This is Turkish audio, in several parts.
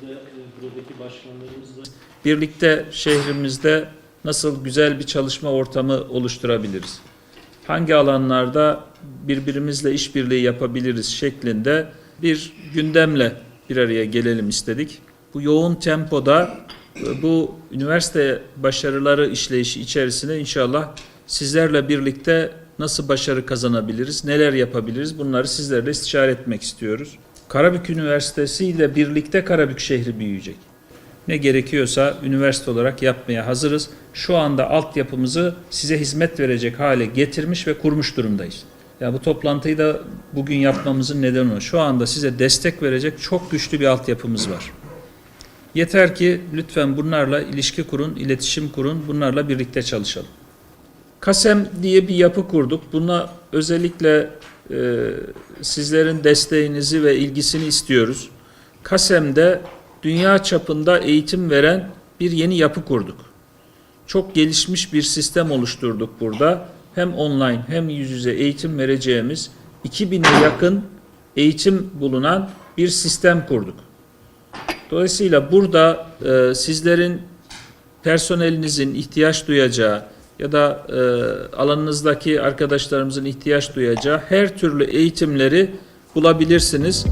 de e, buradaki başkanlarımızla birlikte şehrimizde nasıl güzel bir çalışma ortamı oluşturabiliriz? Hangi alanlarda birbirimizle işbirliği yapabiliriz şeklinde bir gündemle bir araya gelelim istedik. Bu yoğun tempoda e, bu üniversite başarıları işleyişi içerisine inşallah sizlerle birlikte nasıl başarı kazanabiliriz, neler yapabiliriz bunları sizlerle istişare etmek istiyoruz. Karabük Üniversitesi ile birlikte Karabük şehri büyüyecek ne gerekiyorsa üniversite olarak yapmaya hazırız. Şu anda altyapımızı size hizmet verecek hale getirmiş ve kurmuş durumdayız. Ya bu toplantıyı da bugün yapmamızın nedeni o. Şu anda size destek verecek çok güçlü bir altyapımız var. Yeter ki lütfen bunlarla ilişki kurun, iletişim kurun, bunlarla birlikte çalışalım. KASEM diye bir yapı kurduk. Buna özellikle sizlerin desteğinizi ve ilgisini istiyoruz. KASEM'de dünya çapında eğitim veren bir yeni yapı kurduk. Çok gelişmiş bir sistem oluşturduk burada. Hem online hem yüz yüze eğitim vereceğimiz 2000'e yakın eğitim bulunan bir sistem kurduk. Dolayısıyla burada e, sizlerin personelinizin ihtiyaç duyacağı ya da e, alanınızdaki arkadaşlarımızın ihtiyaç duyacağı her türlü eğitimleri bulabilirsiniz.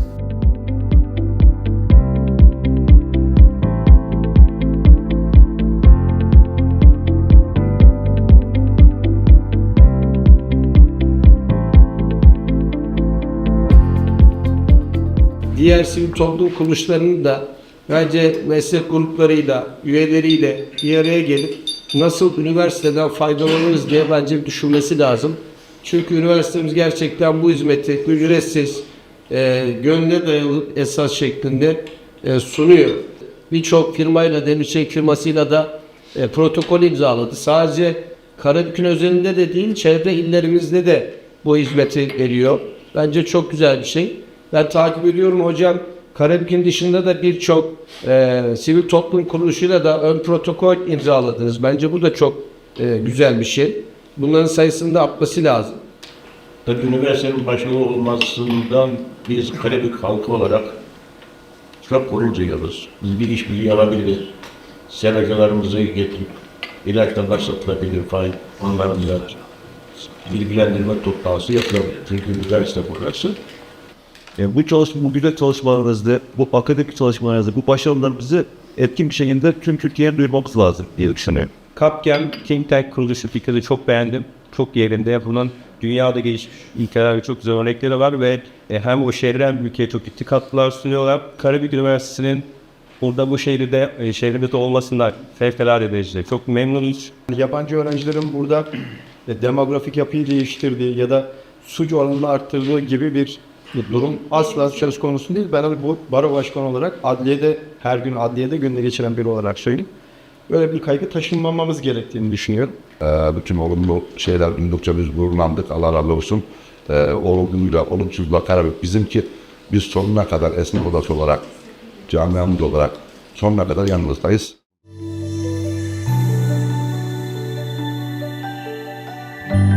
diğer sivil toplum kuruluşlarının da bence meslek gruplarıyla, üyeleriyle bir araya gelip nasıl üniversiteden faydalanırız diye bence bir düşünmesi lazım. Çünkü üniversitemiz gerçekten bu hizmeti ücretsiz, e, gönüle dayalı esas şeklinde e, sunuyor. Birçok firmayla, Demirçelik firmasıyla da e, protokol imzaladı. Sadece Karabük'ün özelinde de değil, çevre illerimizde de bu hizmeti veriyor. Bence çok güzel bir şey. Ben takip ediyorum hocam. Karabük'ün dışında da birçok e, sivil toplum kuruluşuyla da ön protokol imzaladınız. Bence bu da çok e, güzel bir şey. Bunların sayısının da artması lazım. Tabii üniversitenin başarılı olmasından biz Karabük halkı olarak çok gurur duyuyoruz. Biz bir iş birliği yapabiliriz. Seracılarımızı getirip ilaçtan başlatılabilir falan onlarla bilgilendirme toplantısı yapılabilir. Çünkü üniversite burası. E, bu çalışma, bu güzel çalışmalarınızda, bu akademik çalışmalarınızda, bu başarılarınızı etkin bir şekilde tüm Türkiye'ye duyurmamız lazım diye düşünüyorum. Capgem Think Tank kuruluşu fikrini çok beğendim. Çok yerinde. Bunun dünyada gelişmiş ülkelerde çok güzel örnekleri var ve e, hem o şehre hem ülkeye çok ciddi katkılar sunuyorlar. Karabük Üniversitesi'nin burada bu şehirde, e, şehrimizde olmasından fevkalade derecede çok memnunuz. Yabancı öğrencilerin burada e, demografik yapıyı değiştirdiği ya da suç oranını arttırdığı gibi bir durum asla söz konusu değil. Ben bu baro başkanı olarak adliyede her gün adliyede günde geçiren biri olarak söyleyeyim. Böyle bir kaygı taşınmamamız gerektiğini düşünüyorum. Ee, bütün olumlu şeyler duydukça biz gururlandık. Allah razı olsun. Ee, olumluyla, olumsuzla karar Bizimki biz sonuna kadar esnaf odası olarak, camiamız olarak sonuna kadar yanınızdayız. Müzik